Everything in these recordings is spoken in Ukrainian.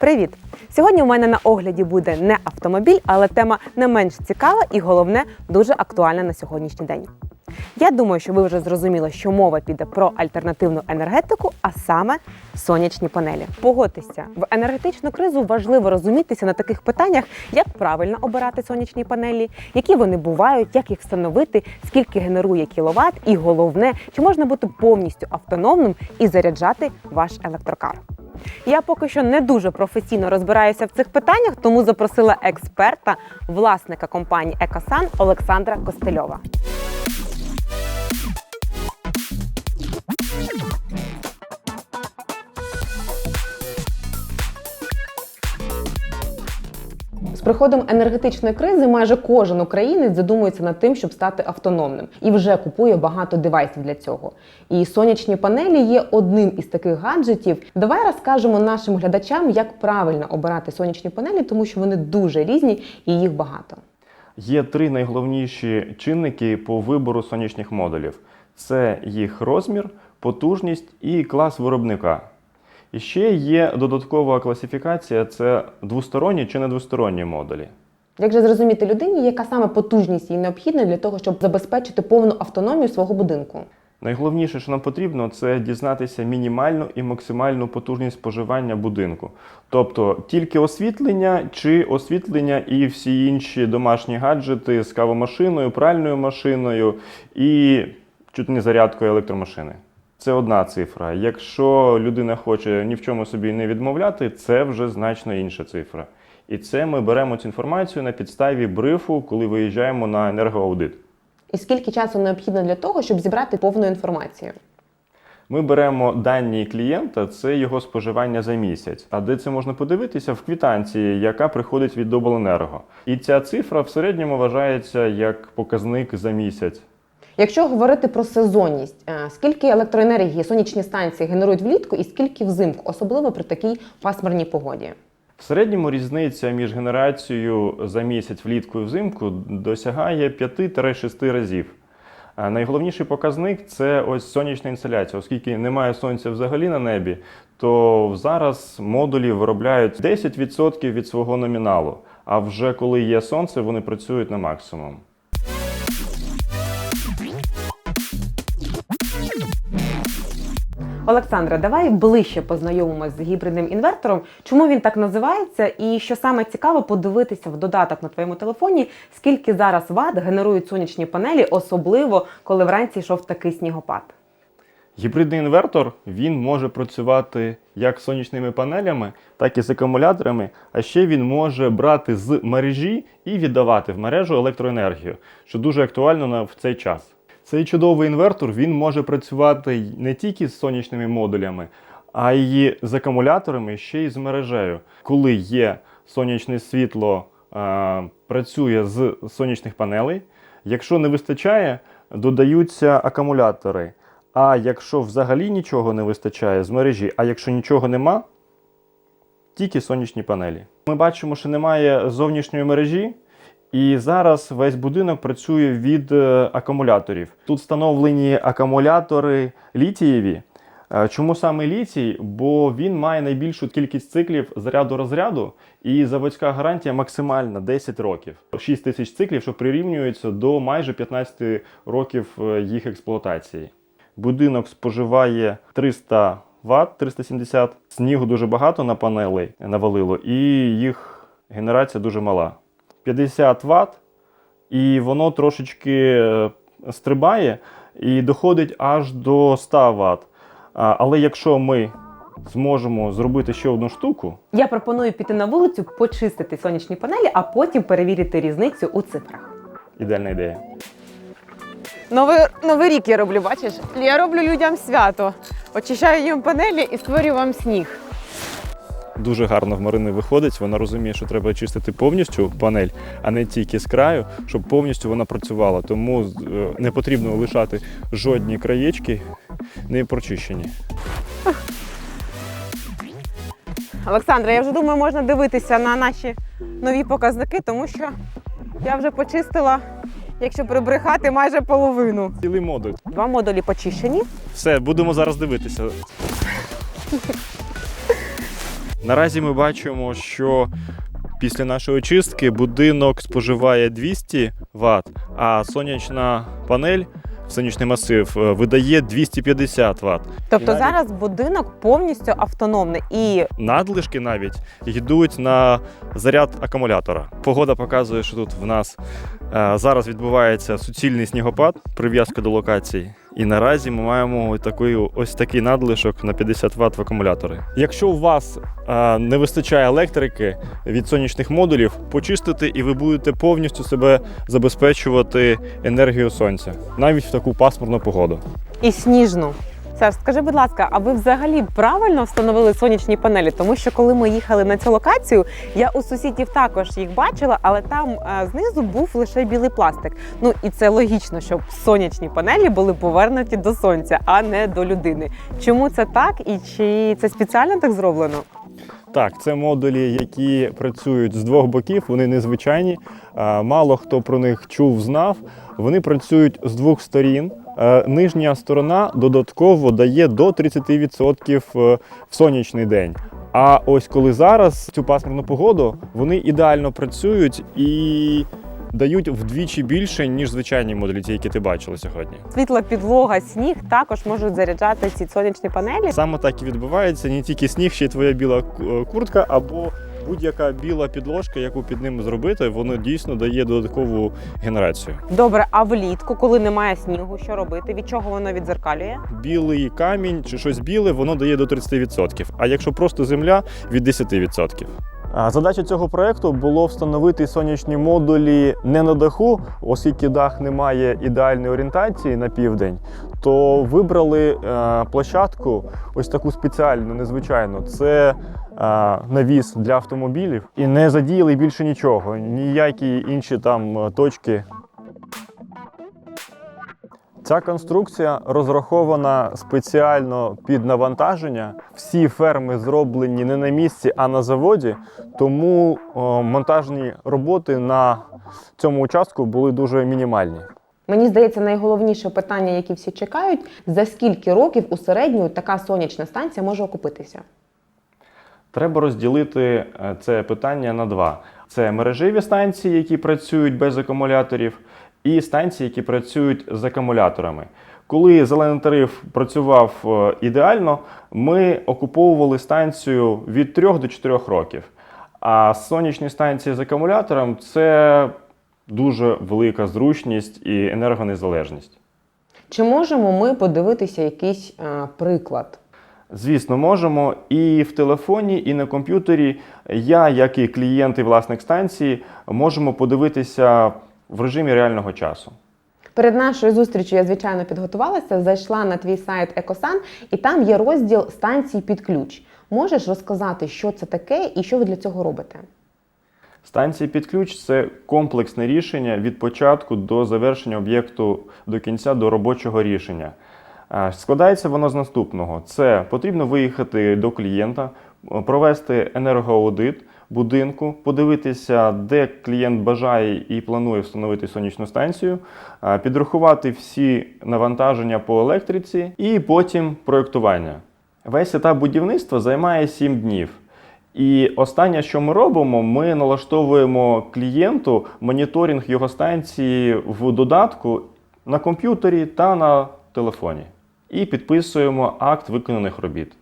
Привіт! Сьогодні у мене на огляді буде не автомобіль, але тема не менш цікава і головне дуже актуальна на сьогоднішній день. Я думаю, що ви вже зрозуміли, що мова піде про альтернативну енергетику, а саме сонячні панелі. Погодьтеся, в енергетичну кризу важливо розумітися на таких питаннях, як правильно обирати сонячні панелі, які вони бувають, як їх встановити, скільки генерує кіловат, і головне, чи можна бути повністю автономним і заряджати ваш електрокар. Я поки що не дуже професійно розбираюся в цих питаннях, тому запросила експерта, власника компанії Екосан Олександра Костельова. З приходом енергетичної кризи майже кожен українець задумується над тим, щоб стати автономним, і вже купує багато девайсів для цього. І сонячні панелі є одним із таких гаджетів. Давай розкажемо нашим глядачам, як правильно обирати сонячні панелі, тому що вони дуже різні і їх багато. Є три найголовніші чинники по вибору сонячних модулів: це їх розмір, потужність і клас виробника. І ще є додаткова класифікація: це двосторонні чи не двосторонні модулі. Як же зрозуміти людині, яка саме потужність їй необхідна для того, щоб забезпечити повну автономію свого будинку? Найголовніше, що нам потрібно, це дізнатися мінімальну і максимальну потужність споживання будинку. Тобто тільки освітлення чи освітлення і всі інші домашні гаджети з кавомашиною, пральною машиною і чуть не зарядкою електромашини. Це одна цифра. Якщо людина хоче ні в чому собі не відмовляти, це вже значно інша цифра. І це ми беремо цю інформацію на підставі брифу, коли виїжджаємо на енергоаудит. І скільки часу необхідно для того, щоб зібрати повну інформацію? Ми беремо дані клієнта, це його споживання за місяць. А де це можна подивитися? В квитанції, яка приходить від обленерго. І ця цифра в середньому вважається як показник за місяць. Якщо говорити про сезонність, е, скільки електроенергії сонячні станції генерують влітку і скільки взимку, особливо при такій пасмурній погоді? В середньому різниця між генерацією за місяць влітку і взимку досягає 5-6 разів. А Найголовніший показник це ось сонячна інсоляція. Оскільки немає сонця взагалі на небі, то зараз модулі виробляють 10% від свого номіналу. А вже коли є сонце, вони працюють на максимум. Олександра, давай ближче познайомимось з гібридним інвертором. Чому він так називається? І що саме цікаво, подивитися в додаток на твоєму телефоні, скільки зараз ват генерують сонячні панелі, особливо коли вранці йшов такий снігопад. Гібридний інвертор він може працювати як з сонячними панелями, так і з акумуляторами. А ще він може брати з мережі і віддавати в мережу електроенергію, що дуже актуально в цей час. Цей чудовий інвертор він може працювати не тільки з сонячними модулями, а й з акумуляторами, ще й з мережею. Коли є сонячне світло, е, працює з сонячних панелей. Якщо не вистачає, додаються акумулятори. А якщо взагалі нічого не вистачає з мережі, а якщо нічого нема, тільки сонячні панелі. Ми бачимо, що немає зовнішньої мережі, і зараз весь будинок працює від е, акумуляторів. Тут встановлені акумулятори літієві. Е, Чому саме літій? Бо він має найбільшу кількість циклів заряду розряду, і заводська гарантія максимальна 10 років. 6 тисяч циклів, що прирівнюється до майже 15 років е, їх експлуатації. Будинок споживає 300 Вт, 370. Снігу дуже багато на панелей навалило, і їх генерація дуже мала. 50 Вт, і воно трошечки е, стрибає і доходить аж до 100 Вт. Але якщо ми зможемо зробити ще одну штуку, Я пропоную піти на вулицю, почистити сонячні панелі, а потім перевірити різницю у цифрах. ідеальна ідея. Новий, новий рік я роблю, бачиш? Я роблю людям свято. Очищаю їм панелі і створюю вам сніг. Дуже гарно в Марини виходить. Вона розуміє, що треба чистити повністю панель, а не тільки з краю, щоб повністю вона працювала. Тому е, не потрібно лишати жодні краєчки не прочищені. Олександра, я вже думаю, можна дивитися на наші нові показники, тому що я вже почистила, якщо прибрехати, майже половину. Цілий модуль. Два модулі почищені. Все, будемо зараз дивитися. Наразі ми бачимо, що після нашої чистки будинок споживає 200 Вт, а сонячна панель, сонячний масив е, видає 250 Вт. Тобто навіть- зараз будинок повністю автономний і Надлишки навіть йдуть на заряд акумулятора. Погода показує, що тут в нас е, зараз відбувається суцільний снігопад, прив'язка до локації. І наразі ми маємо такий, ось такий надлишок на 50 Вт в акумулятори. Якщо у вас а, не вистачає електрики від сонячних модулів, почистите і ви будете повністю себе забезпечувати енергією сонця, навіть в таку пасмурну погоду. і сніжну. Саш, скажи, будь ласка, а ви взагалі правильно встановили сонячні панелі? Тому що коли ми їхали на цю локацію, я у сусідів також їх бачила, але там е, знизу був лише білий пластик. Ну і це логічно, щоб сонячні панелі були повернуті до сонця, а не до людини. Чому це так і чи це спеціально так зроблено? Так, це модулі, які працюють з двох боків, вони незвичайні. Мало хто про них чув, знав. Вони працюють з двох сторін. Е, Нижня сторона додатково дає до 30% в сонячний день. А ось коли зараз цю пасмурну погоду, вони ідеально працюють і дають вдвічі більше, ніж звичайні модулі, ті, які ти бачила сьогодні. Світла підлога, сніг також можуть заряджати ці сонячні панелі. Саме так і відбувається, не тільки сніг, ще й твоя біла е, куртка або будь-яка біла підложка, яку під ним зробити, воно дійсно дає додаткову генерацію. Добре, а влітку, коли немає снігу, що робити? Від чого воно відзеркалює? Білий камінь чи щось біле, воно дає до 30%. А якщо просто земля від 10%. Задача цього проекту було встановити сонячні модулі не на даху, оскільки дах не має ідеальної орієнтації на південь, то вибрали е, площадку ось таку спеціальну, незвичайну. Це навіс для автомобілів і не задіяли більше нічого, ніякі інші там е, точки Ця конструкція розрахована спеціально під навантаження. Всі ферми зроблені не на місці, а на заводі. Тому о, монтажні роботи на цьому участку були дуже мінімальні. Мені здається, найголовніше питання, яке всі чекають, за скільки років у середньому така сонячна станція може окупитися? Треба розділити е, це питання на два: це мережеві станції, які працюють без акумуляторів, і станції, які працюють з акумуляторами. Коли зелений тариф працював е, ідеально, ми окуповували станцію від 3 до 4 років. А сонячні станції з акумулятором це дуже велика зручність і енергонезалежність. Чи можемо ми подивитися якийсь е, приклад? Звісно, можемо і в телефоні, і на комп'ютері. Я, як і клієнт і власник станції, можемо подивитися в режимі реального часу. Перед нашою зустрічю я звичайно підготувалася, зайшла на твій сайт Екосан, і там є розділ станції під ключ. Можеш розказати, що це таке і що ви для цього робите? Станція під ключ це комплексне рішення від початку до завершення об'єкту до кінця до робочого рішення. Складається воно з наступного: це потрібно виїхати до клієнта, е, провести енергоаудит будинку, подивитися, де клієнт бажає і планує встановити сонячну станцію, підрахувати всі навантаження по електриці і потім проєктування. Весь етап будівництва займає 7 днів. І останнє, що ми робимо, ми налаштовуємо клієнту моніторинг його станції в додатку на комп'ютері та на телефоні. І підписуємо акт виконаних робіт.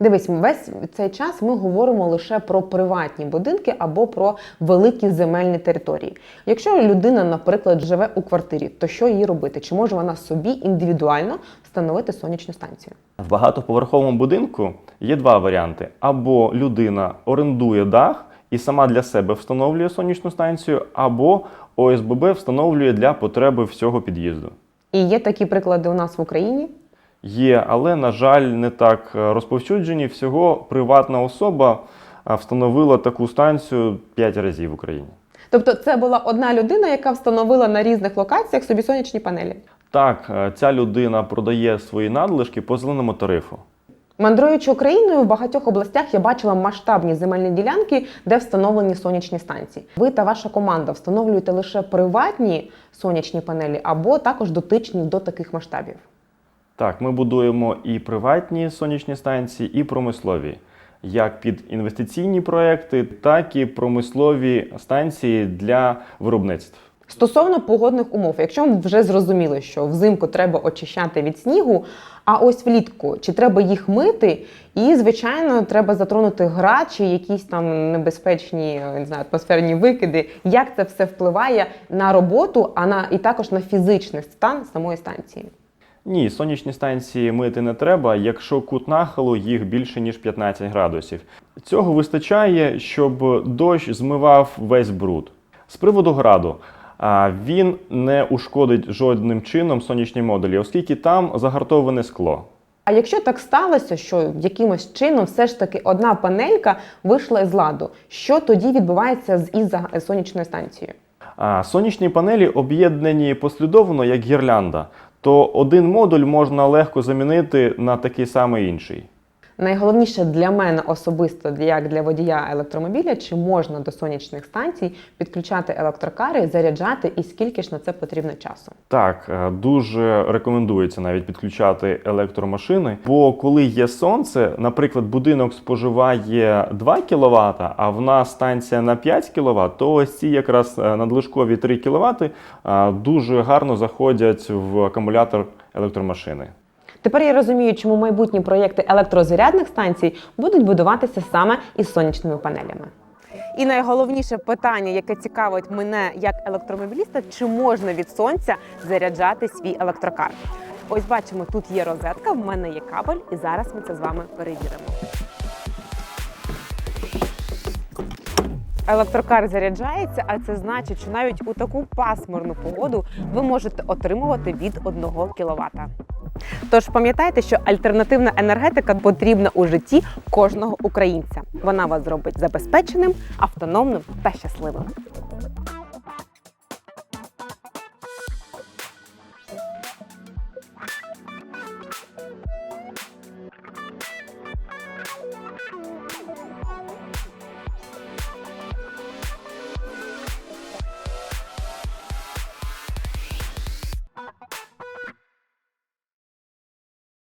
Дивись, весь цей час ми говоримо лише про приватні будинки або про великі земельні території. Якщо людина, наприклад, живе у квартирі, то що їй робити? Чи може вона собі індивідуально встановити сонячну станцію? В багатоповерховому будинку є два варіанти: або людина орендує дах і сама для себе встановлює сонячну станцію, або ОСББ встановлює для потреби всього під'їзду. І є такі приклади у нас в Україні. Є, але, на жаль, не так е, розповсюджені. Всього приватна особа е, встановила таку станцію 5 разів в Україні. Тобто, це була одна людина, яка встановила на різних локаціях собі сонячні панелі. Так, е, ця людина продає свої надлишки по зеленому тарифу. Мандруючи Україною, в багатьох областях я бачила масштабні земельні ділянки, де встановлені сонячні станції. Ви та ваша команда встановлюєте лише приватні сонячні панелі або також дотичні до таких масштабів. Так, ми будуємо і приватні сонячні станції, і промислові. як під інвестиційні проекти, так і промислові станції для виробництв. Стосовно погодних умов, якщо ми вже зрозуміли, що взимку треба очищати від снігу, а ось влітку чи треба їх мити, і звичайно треба затронути гра чи якісь там небезпечні не знаю, атмосферні викиди. Як це все впливає на роботу, а на і також на фізичний стан самої станції? Ні, сонячні станції мити не треба, якщо кут нахилу їх більше ніж 15 градусів. Цього вистачає, щоб дощ змивав весь бруд. З приводу граду. Він не ушкодить жодним чином сонячні модулі, оскільки там загартоване скло. А якщо так сталося, що якимось чином все ж таки одна панелька вийшла із ладу, що тоді відбувається з із сонячною станцією? А сонячні панелі об'єднані послідовно як гірлянда, то один модуль можна легко замінити на такий самий інший. Найголовніше для мене особисто, як для водія електромобіля, чи можна до сонячних станцій підключати електрокари, заряджати, і скільки ж на це потрібно часу? Так, е, дуже рекомендується навіть підключати електромашини. Бо коли є сонце, наприклад, будинок споживає 2 кВт, а в нас станція на 5 кВт, то ось ці якраз е, надлишкові 3 кВт дуже гарно заходять в акумулятор електромашини. Тепер я розумію, чому майбутні проєкти електрозарядних станцій будуть будуватися саме із сонячними панелями. І найголовніше питання, яке цікавить мене як електромобіліста, чи можна від сонця заряджати свій електрокар? Ось бачимо, тут є розетка, в мене є кабель, і зараз ми це з вами перевіримо. Електрокар заряджається, а це значить, що навіть у таку пасмурну погоду ви можете отримувати від 1 кВт. Тож пам'ятайте, що альтернативна енергетика потрібна у житті кожного українця. Вона вас зробить забезпеченим, автономним та щасливим.